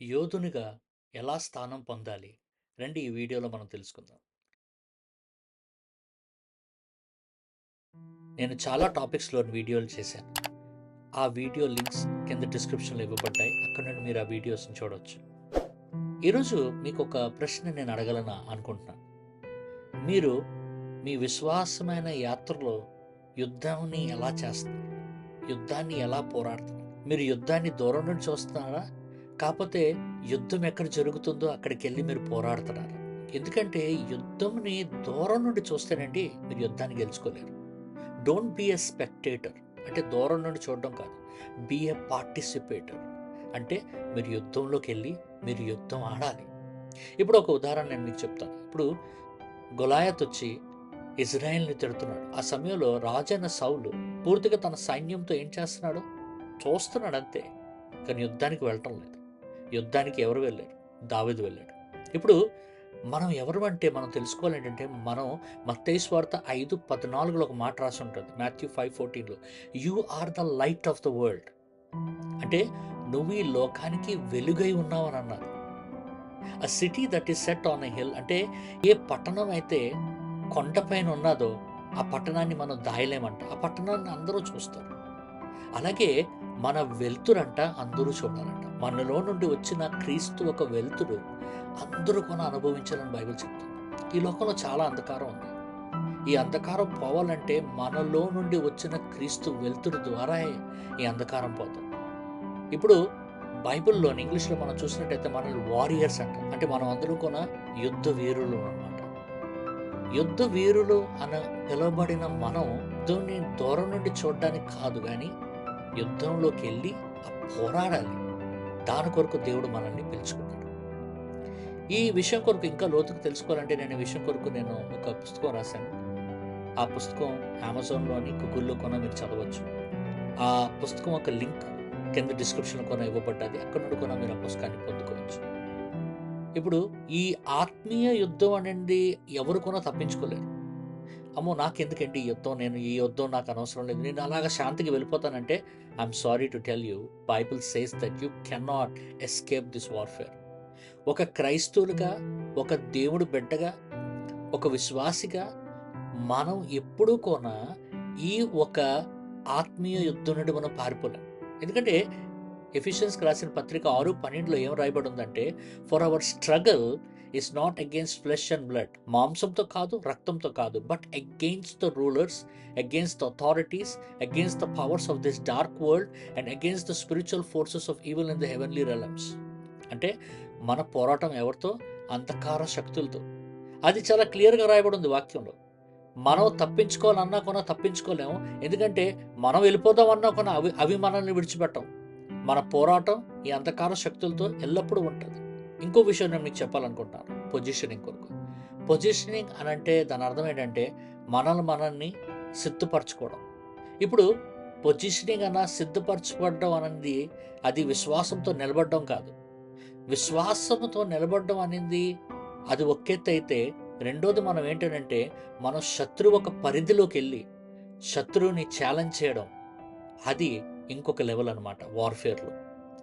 యోధునిగా ఎలా స్థానం పొందాలి? రండి ఈ వీడియోలో మనం తెలుసుకుందాం. నేను చాలా టాపిక్స్‌లోని వీడియోలు చేశాను. ఆ వీడియో లింక్స్ కింద డిస్క్రిప్షన్‌లో ఇవ్వబడ్డాయి. అక్కడ నుండి మీరు ఆ వీడియోస్‌ని చూడవచ్చు ఈరోజు మీకొక ప్రశ్న నేను అడగాలని అనుకుంటున్నాను. మీరు మీ విశ్వాసమైన యాత్రలో యుద్ధాన్ని ఎలా చేస్తారు? యుద్ధాన్ని ఎలా పోరాడతారు? మీరు యుద్ధాన్ని దూరం నుండి చూస్తున్నారా? కాకపోతే యుద్ధం ఎక్కడ జరుగుతుందో అక్కడికెళ్ళి మీరు పోరాడుతున్నారు ఎందుకంటే యుద్ధంని దూరం నుండి చూస్తేనండి మీరు యుద్ధాన్ని గెలుచుకోలేరు. డోంట్ బీ ఎ స్పెక్టేటర్ అంటే దూరం నుండి చూడడం కాదు. బీ ఎ పార్టిసిపేటర్ అంటే మీరు యుద్ధంలోకెళ్ళి మీరు యుద్ధం ఆడాలి. ఇప్పుడు ఒక ఉదాహరణ నేను మీకు చెప్తాను. ఇప్పుడు గొలాయత్ వచ్చి ఇజ్రాయెల్‌ని తిడుతున్నాడు. ఆ సమయంలో రాజైన సౌలు పూర్తిగా తన సైన్యంతో ఏం చేస్తున్నాడు? చూస్తున్నాడు అంతే. కానీ యుద్ధానికి వెళ్ళటం లేదు. యుద్ధానికి ఎవరు వెళ్ళారు? దావేది వెళ్ళాడు. ఇప్పుడు మనం ఎవరు అంటే మనం తెలుసుకోవాలి ఏంటంటే మనం మత్తయి సువార్త 5:14లో ఒక మాట రాసి ఉంటుంది. Matthew 5:14లో you are the light of the world. అంటే నువ్వు ఈ లోకానికి వెలుగై ఉన్నావని అన్నారు. A city that is set on a hill అంటే ఏ పట్టణం అయితే కొండపైన ఉన్నదో ఆ పట్టణాన్ని మనం దాయలేమంట. ఆ పట్టణాన్ని అందరూ చూస్తారు. అలాగే మన వెలుతురంట అందరూ చూడాలంట. మనలో నుండి వచ్చిన క్రీస్తు ఒక వెలుతురు అందరూ కూడా అనుభవించాలని బైబిల్ చెప్తుంది. ఈ లోకంలో చాలా అంధకారం ఉంది. ఈ అంధకారం పోవాలంటే మనలో నుండి వచ్చిన క్రీస్తు వెలుతురు ద్వారాయే ఈ అంధకారం పోతుంది. ఇప్పుడు బైబిల్‌లోని ఇంగ్లీష్‌లో మనం చూసినట్టయితే మనల్ని వారియర్స్ అంట అంటే మనం అందరూ కూడా యుద్ధ వీరులు అన్నమాట. యుద్ధ వీరులు అన పిలువబడిన మనం యుద్ధంని దూరం నుండి చూడడానికి కాదు కానీ యుద్ధంలోకి వెళ్ళి పోరాడాలి. దాని కొరకు దేవుడు మనల్ని పిలుచుకున్నాడు. ఈ విషయం కొరకు ఇంకా లోతుకు తెలుసుకోవాలంటే నేను ఈ విషయం కొరకు నేను ఒక పుస్తకం రాశాను. ఆ పుస్తకం అమెజాన్‌లోని, గూగుల్‌లో కొన మీరు చదవచ్చు. ఆ పుస్తకం ఒక లింక్ కింద డిస్క్రిప్షన్ కొన ఇవ్వబడ్డది. అక్కడ నుండి కొన మీరు ఆ పుస్తకాన్ని పొందుకోవచ్చు. ఇప్పుడు ఈ ఆత్మీయ యుద్ధం అనేది ఎవరు కొన తప్పించుకోలేరు. అమ్మో! నాకెందుకండి ఈ యుద్ధం? నేను ఈ యుద్ధం నాకు అనవసరం లేదు. నేను అలాగా శాంతికి వెళ్ళిపోతానంటే I'm sorry to tell you Bible says that you cannot escape this warfare. ఒక క్రైస్తవులుగా, ఒక దేవుడు బిడ్డగా, ఒక విశ్వాసిగా మనం ఎప్పుడూ కూడా ఈ ఒక ఆత్మీయ యుద్ధం నుండి మనం పారిపోలేం. ఎందుకంటే ఎఫిషియన్స్కి రాసిన పత్రిక 6:12లో ఏం రాయబడి ఉందంటే for our struggle is not against flesh and blood. మాంసంతో కాదు, రక్తంతో కాదు. But against the rulers, against the authorities, against the powers of this dark world and against the spiritual forces of evil in the heavenly realms. అంటే మన పోరాటం ఎవరితో? అంధకార శక్తులతో. అది చాలా క్లియర్‌గా రాయబడి ఉంది వాక్యంలో. మనం తప్పించుకోవాలన్నా కూడా తప్పించుకోలేము. ఎందుకంటే మనం వెళ్ళిపోదాం అన్నా కూడా అవి అవి మనల్ని విడిచిపెట్టం మన పోరాటం ఈ అంధకార శక్తులతో ఎల్లప్పుడూ ఉంటుంది ఇంకో విషయం నేను మీకు చెప్పాలనుకుంటున్నాను. పొజిషనింగ్ కొరకు. పొజిషనింగ్ అంటే దాని అర్థం ఏంటంటే మనల్ని మనల్ని సిద్ధపరచుకోవడం. ఇప్పుడు పొజిషనింగ్ అన్న సిద్ధపరచుకోవడం అనేది అది విశ్వాసంతో నిలబడడం కాదు. విశ్వాసంతో నిలబడడం అనేది అది ఒక అయితే రెండోది మనం ఏంటంటే మనం శత్రువు ఒక పరిధిలోకి వెళ్ళి శత్రువుని ఛాలెంజ్ చేయడం. అది ఇంకొక లెవెల్ అనమాట వార్‌ఫేర్‌లో.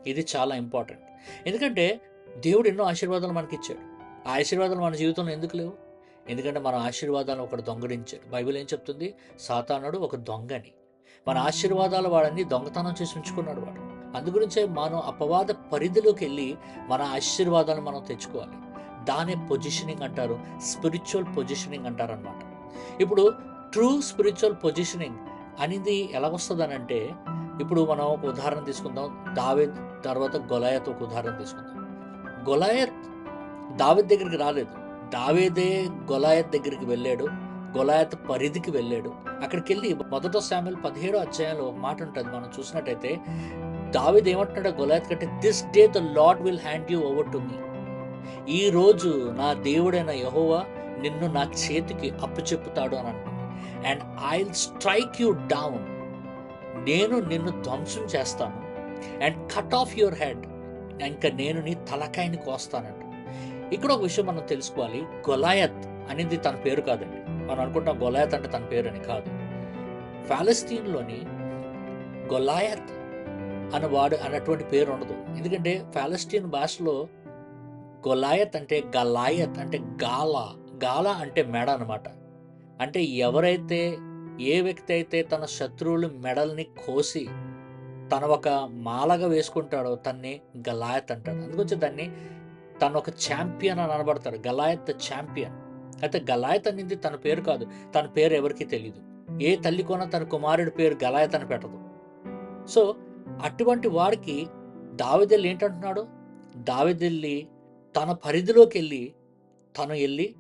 ఇది చాలా ఇంపార్టెంట్. ఎందుకంటే దేవుడు ఎన్నో ఆశీర్వాదాలు మనకిచ్చాడు. ఆ ఆశీర్వాదాలు మన జీవితంలో ఎందుకు లేవు? ఎందుకంటే మన ఆశీర్వాదాలను ఒకడు దొంగలించాడు బైబిల్ ఏం చెప్తుంది? సాతానుడు ఒక దొంగని. మన ఆశీర్వాదాలు వాడని దొంగతనం చేసి ఉంచుకున్నాడు వాడు. అందుగురించే మనం అపవాద పరిధిలోకి వెళ్ళి మన ఆశీర్వాదాలను మనం తెచ్చుకోవాలి. దానే పొజిషనింగ్ అంటారు. స్పిరిచువల్ పొజిషనింగ్ అంటారన్నమాట. ఇప్పుడు ట్రూ స్పిరిచువల్ పొజిషనింగ్ అనేది ఎలా వస్తుందనంటే ఇప్పుడు మనం ఒక ఉదాహరణ తీసుకుందాం. దావే తర్వాత గొలాయత్ ఒక ఉదాహరణ తీసుకుందాం. గొలాయత్ దావేద్ దగ్గరికి రాలేదు. దావేదే గొలాయత్ దగ్గరికి వెళ్ళాడు. గొలాయత్ పరిధికి వెళ్ళాడు. అక్కడికెళ్ళి మొదటి శామ్యూయల్ 17 అధ్యాయంలో ఒక మాట ఉంటుంది మనం చూసినట్టయితే దావీద్ ఏమంటున్నాడు గొలాయత్ కంటే this day the Lord will hand you over to me. ఈ రోజు నా దేవుడైన యహోవా నిన్ను నా చేతికి అప్పచెప్పుతాడు అని అంటున్నాడు. And I strike you down. నేను నిన్ను ధ్వంసం చేస్తాను. And cut off your head. ఇంకా నేను నీ తలకాయని కోస్తానంట. ఇక్కడ ఒక విషయం మనం తెలుసుకోవాలి. గొలాయత్ అనేది తన పేరు కాదండి. మనం అనుకుంటాం గొలాయత్ అంటే తన పేరు అని కాదు. ఫాలస్తీన్‌లోని గొలాయత్ అని వాడు అన్నటువంటి పేరు ఉండదు ఎందుకంటే పాలస్టీన్ భాషలో గొలాయత్ అంటే గలాయత్ అంటే గాల గాలా అంటే మెడ అనమాట అంటే ఎవరైతే ఏ వ్యక్తి అయితే తన శత్రువుల మెడల్ని కోసి తన ఒక మాలగా వేసుకుంటాడో తన్ని గలాయత్ అంటాడు. అందుకొచ్చి దాన్ని తను ఒక ఛాంపియన్ అని అనబడతాడు. Goliath champion. అయితే గలాయత్ అనేది తన పేరు కాదు. తన పేరు ఎవరికీ తెలియదు ఏ తల్లి కొన తన కుమారుడి పేరు గలాయత్ అని పెట్టదు. సో అటువంటి వాడికి దావిదెల్లి ఏంటంటున్నాడు? దావిదెల్లి తన పరిధిలోకి వెళ్ళి తను వెళ్ళి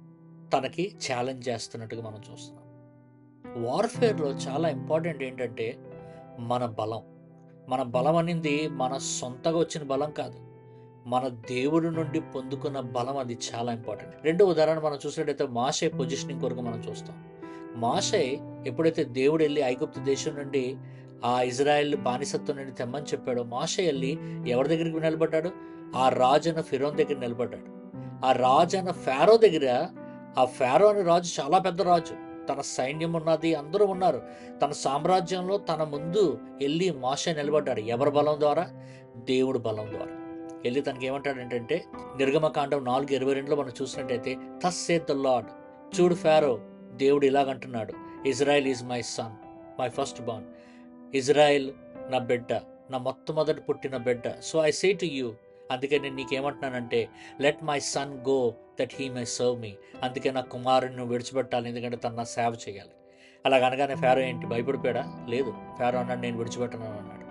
తనకి ఛాలెంజ్ చేస్తున్నట్టుగా మనం చూస్తున్నాం. వార్ఫేర్లో చాలా ఇంపార్టెంట్ ఏంటంటే మన బలం. మన బలం అనేది మన సొంతగా వచ్చిన బలం కాదు. మన దేవుడి నుండి పొందుకున్న బలం అది చాలా ఇంపార్టెంట్ రెండో ఉదాహరణ మనం చూసినట్టయితే మాషే పొజిషనింగ్ కొరకు మనం చూస్తాం. మాషే ఎప్పుడైతే దేవుడు వెళ్ళి ఐగుప్తు దేశం నుండి ఆ ఇజ్రాయెల్ బానిసత్వం నుండి తెమ్మని చెప్పాడో మాషే వెళ్ళి ఎవరి దగ్గరికి నిలబడ్డాడు? ఆ రాజు ఫిరోన్ దగ్గర నిలబడ్డాడు. ఆ రాజు అన్న ఫారో దగ్గర ఆ ఫారో అనే రాజు చాలా పెద్ద రాజు. తన సైన్యం ఉన్నది అందరూ ఉన్నారు. తన సామ్రాజ్యంలో తన ముందు వెళ్ళి మాషే నిలబడ్డాడు. ఎవరి బలం ద్వారా? దేవుడు బలం ద్వారా. వెళ్ళి తనకి ఏమంటాడు ఏంటంటే నిర్గమకాండం నాలుగు ఇరవై రెండులో మనం చూసినట్టయితే తస్ సేత్ ద లాడ్ చూడు ఫారో దేవుడు ఇలాగంటున్నాడు. Israel is my son my first born Israel నా బిడ్డ నా మొట్టమొదటి పుట్టిన బిడ్డ. So I say to you అందుకే నేను నీకేమంటున్నానంటే let my son go that he may serve me అందుకే నా కుమారుని నువ్వు విడిచిపెట్టాలి ఎందుకంటే తను నా సేవ చేయాలి. అలాగనగానే ఫారో ఏంటి భయపడిపోయాడా? లేదు. ఫారో అన్నాడు నేను విడిచిపెట్టను అన్నాడు.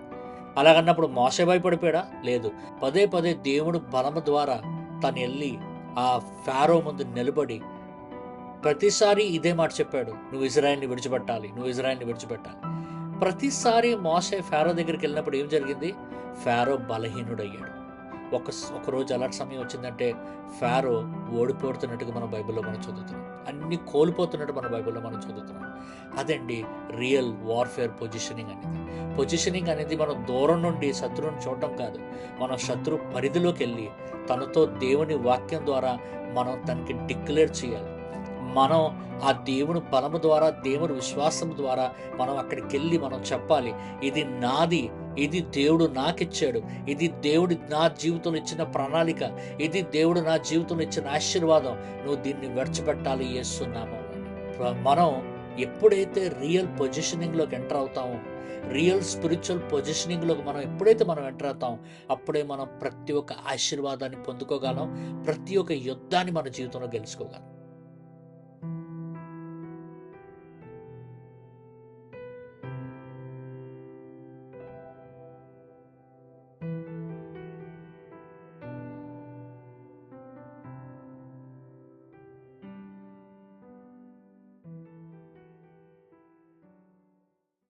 అలాగన్నప్పుడు మోస భయపడిపోయాడా? లేదు. పదే పదే దేవుడు బలము ద్వారా తను వెళ్ళి ఆ ఫారో ముందు నిలబడి ప్రతిసారి ఇదే మాట చెప్పాడు నువ్వు ఇజ్రాయల్ని విడిచిపెట్టాలి నువ్వు ఇజ్రాయల్ని విడిచిపెట్టాలి. ప్రతిసారి మోసే ఫారో దగ్గరికి వెళ్ళినప్పుడు ఏం జరిగింది? ఫారో బలహీనుడయ్యాడు. ఒక ఒక రోజు అలాంటి సమయం వచ్చిందంటే ఫారో ఓడిపోతున్నట్టుగా మనం బైబిల్లో మనం చదువుతున్నాం. అన్ని కోల్పోతున్నట్టు మన బైబిల్లో మనం చదువుతున్నాం. అదండి రియల్ వార్ఫేర్ పొజిషనింగ్ అనేది. పొజిషనింగ్ అనేది మనం దూరం నుండి శత్రువుని చూడటం కాదు. మనం శత్రు పరిధిలోకి వెళ్ళి తనతో దేవుని వాక్యం ద్వారా మనం తనకి డిక్లేర్ చేయాలి. మనం ఆ దేవుని బలము ద్వారా దేవుని విశ్వాసం ద్వారా మనం అక్కడికి వెళ్ళి మనం చెప్పాలి ఇది నాది ఇది దేవుడు నాకిచ్చాడు ఇది దేవుడు నా జీవితంలో ఇచ్చిన ప్రణాళిక ఇది దేవుడు నా జీవితంలో ఇచ్చిన ఆశీర్వాదం నువ్వు దీన్ని విడిచిపెట్టాలి చేస్తున్నాము మనం ఎప్పుడైతే రియల్ పొజిషనింగ్లోకి ఎంటర్ అవుతామో రియల్ స్పిరిచువల్ పొజిషనింగ్లోకి మనం ఎప్పుడైతే మనం ఎంటర్ అవుతామో అప్పుడే మనం ప్రతి ఒక్క ఆశీర్వాదాన్ని పొందుకోగలం ప్రతి ఒక్క యుద్ధాన్ని మన జీవితంలో గెలుచుకోగలం.